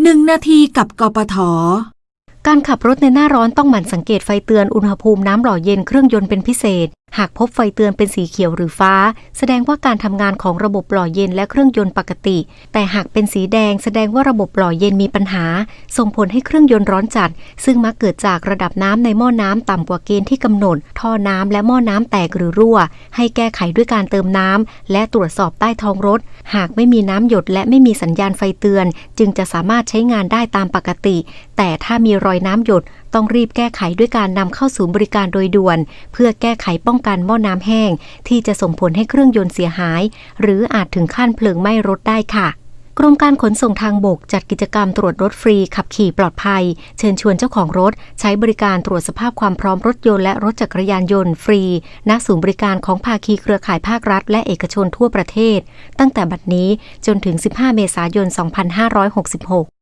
1นาทีกับกปท การขับรถในหน้าร้อนต้องหมั่นสังเกตไฟเตือนอุณหภูมิน้ำหล่อเย็นเครื่องยนต์เป็นพิเศษ หากพบไฟเตือนเป็นสีเขียวหรือฟ้า แสดงว่าการทำงานของระบบหล่อเย็นและเครื่องยนต์ปกติ แต่หากเป็นสีแดงแสดงว่าระบบหล่อเย็นมีปัญหา ส่งผลให้เครื่องยนต์ร้อนจัด ซึ่งมักเกิดจากระดับน้ำในหม้อน้ำต่ำกว่าเกณฑ์ที่กำหนด ท่อน้ำและหม้อน้ำแตกหรือรั่ว ให้แก้ไขด้วยการเติมน้ำและตรวจสอบใต้ท้องรถ หากไม่มีน้ำหยดและไม่มีสัญญาณไฟเตือน จึงจะสามารถใช้งานได้ตามปกติ แต่ถ้ามีรอยน้ำหยด ต้องรีบแก้ไขด้วยการนำเข้าศูนย์บริการโดยด่วน เพื่อแก้ไขป้องกันหม้อน้ำแห้ง ที่จะส่งผลให้เครื่องยนต์เสียหาย หรืออาจถึงขั้นเพลิงไหม้รถได้ค่ะกรมการขนส่งทางบกจัดกิจกรรมตรวจรถฟรีขับขี่ปลอดภัย เชิญชวนเจ้าของรถ ใช้บริการตรวจสภาพความพร้อมรถยนต์และรถจักรยานยนต์ฟรี ณ ศูนย์บริการของภาคีเครือข่ายภาครัฐ และเอกชนทั่วประเทศ ตั้งแต่บัดนี้จนถึง 15 เมษายน 2566